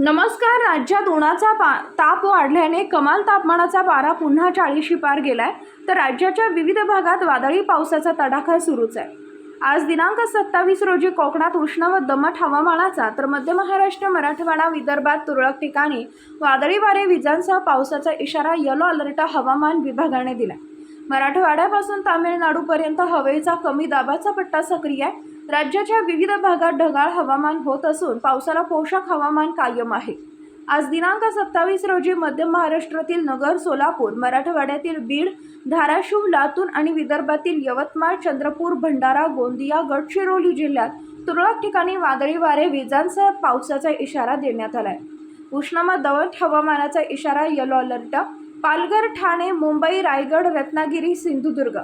नमस्कार राज्यात उन्हाचा पा ताप वाढल्याने कमाल तापमानाचा पारा पुन्हा चाळीशी पार गेलाय. तर राज्याच्या विविध भागात वादळी पावसाचा तडाखा सुरूच आहे. आज दिनांक सत्तावीस रोजी कोकणात उष्ण व दमट हवामानाचा तर मध्य महाराष्ट्र मराठवाडा विदर्भात तुरळक ठिकाणी वादळी वारे विजांसह पावसाचा इशारा येलो अलर्ट हवामान विभागाने दिला मराठवाड्यापासून तामिळनाडूपर्यंत हवेचा कमी दाबाचा पट्टा सक्रिय आहे. राज्याच्या विविध भागात ढगाळ हवामान होत असून पावसाला पोषक हवामान कायम आहे. आज दिनांक सत्तावीस रोजी मध्य महाराष्ट्रातील नगर सोलापूर मराठवाड्यातील बीड धाराशिव लातूर आणि विदर्भातील यवतमाळ चंद्रपूर भंडारा गोंदिया गडचिरोली जिल्ह्यात तुरळक ठिकाणी वादळी वारे विजांसह पावसाचा इशारा देण्यात आलाय. आहे व दवट हवामानाचा इशारा येलो अलर्ट पालघर ठाणे मुंबई रायगड रत्नागिरी सिंधुदुर्ग.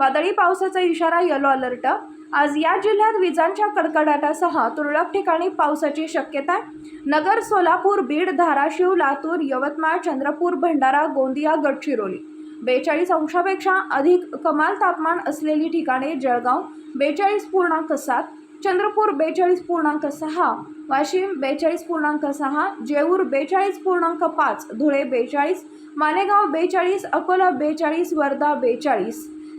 वादळी पावसाचा इशारा येलो अलर्ट आज या जिल्ह्यात विजांच्या कडकडाटासह तुरळक ठिकाणी पावसाची शक्यता आहे. नगर सोलापूर बीड धाराशिव लातूर यवतमाळ चंद्रपूर भंडारा गोंदिया गडचिरोली. बेचाळीस अंशापेक्षा अधिक कमाल तापमान असलेली ठिकाणे जळगाव बेचाळीस पूर्णांक सात चंद्रपूर बेचाळीस पूर्णांक सहा वाशिम बेचाळीस पूर्णांक सहा जेऊर बेचाळीस पूर्णांक पाच धुळे बेचाळीस मालेगाव बेचाळीस अकोला बेचाळीस वर्धा बेचाळीस.